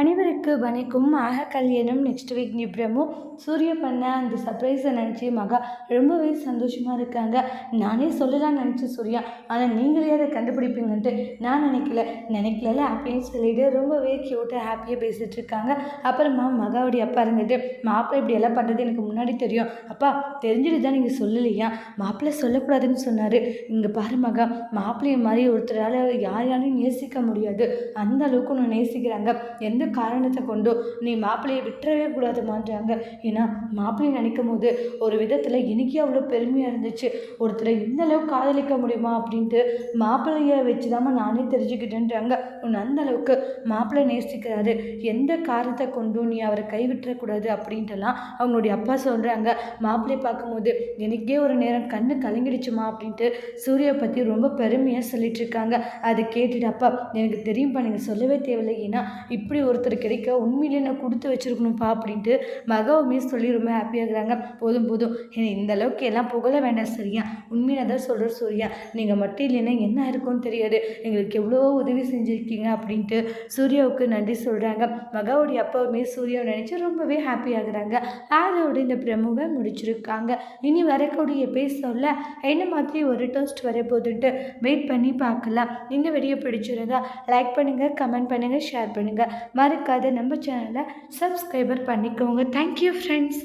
அனைவருக்கு வணக்கம். மகா கல்யாணம் நெக்ஸ்ட் வீக் நிப்ரமும் சூரிய பண்ண அந்த சர்ப்ரைஸை நினச்சி மகா ரொம்பவே சந்தோஷமாக இருக்காங்க. நானே சொல்லலாம்னு நினச்சேன் சூர்யா ஆனால் நீங்களே அதை கண்டுபிடிப்பீங்கன்ட்டு நான் நினைக்கல. நினைக்கல அப்படின்னு சொல்லிட்டு ரொம்பவே க்யூட்டாக ஹாப்பியாக பேசிகிட்டு இருக்காங்க. அப்புறமா மகாவுடைய அப்பா இருந்துட்டு மாப்பிள்ளை இப்படி எல்லாம் பண்ணுறது எனக்கு முன்னாடி தெரியும். அப்பா தெரிஞ்சுட்டு தான் நீங்கள் சொல்லலையா? மாப்பிள்ளை சொல்லக்கூடாதுன்னு சொன்னார். இங்கே பாரு மகா மாப்பிள்ளைய மாதிரி ஒருத்தரால் யார் யாரையும் நேசிக்க முடியாது. அந்த அளவுக்கு ஒன்று நேசிக்கிறாங்க. எந்த காரணத்தை கொண்டும் நீ மாப்பிள்ளையை விட்டுறவே கூடாதுமான்றாங்க ஏன்னா மாப்பிள்ளையை நினைக்கும் போது ஒரு விதத்தில் எனக்கே அவ்வளோ பெருமையாக இருந்துச்சு. ஒருத்தரை இந்த அளவுக்கு காதலிக்க முடியுமா அப்படின்ட்டு மாப்பிள்ளையை வச்சு தான் நானே தெரிஞ்சுக்கிட்டேன்றாங்க. உன் அந்த அளவுக்கு மாப்பிள்ளை நேசிக்கிறாரு. எந்த காரணத்தை கொண்டும் நீ அவரை கைவிட்டுறக்கூடாது அப்படின்ட்டுலாம் அவங்களுடைய அப்பா சொல்கிறாங்க மாப்பிள்ளையை பார்க்கும்போது எனக்கே ஒரு நேரம் கண்ணு கலங்கிடுச்சுமா? அப்படின்ட்டு சூர்யா பற்றி ரொம்ப பெருமையாக சொல்லிட்டு இருக்காங்க. அதை கேட்டுட்டு அப்பா எனக்கு தெரியும்ப்பா நீங்கள் சொல்லவே தேவையில்லை. ஏன்னா இப்படி ஒருத்தர் கிடைக்க உண்மையிலே நான் கொடுத்து வச்சுருக்கணும்ப்பா அப்படின்ட்டு மகவுமே சொல்லி ரொம்ப ஹாப்பியாகிறாங்க போதும் போதும். இந்த அளவுக்கு எல்லாம் புகழ வேண்டாம் சரியா? உண்மையில தான் சொல்கிற சூர்யா. நீங்கள் மட்டும் இல்லைன்னா என்ன இருக்கும்னு தெரியாது. எங்களுக்கு எவ்வளோ உதவி செஞ்சுருக்கீங்க அப்படின்ட்டு சூர்யாவுக்கு நன்றி சொல்கிறாங்க மகாவுடைய அப்பாவுமே சூர்யாவை நினச்சி ரொம்பவே ஹாப்பியாகிறாங்க அதோட இந்த பிரமுகை முடிச்சிருக்காங்க. இனி வரக்கூடிய பேசல என்ன மாதிரி ஒரு டோஸ்ட் வரப்போகுதுன்ட்டு வெயிட் பண்ணி பார்க்கலாம். இந்த வீடியோ பிடிச்சிருந்தா லைக் பண்ணுங்கள் கமெண்ட் பண்ணுங்கள் ஷேர் பண்ணுங்கள் மறக்காத நம்ம சேனலை சப்ஸ்கிரைபர் பண்ணிக்கோங்க. Thank you friends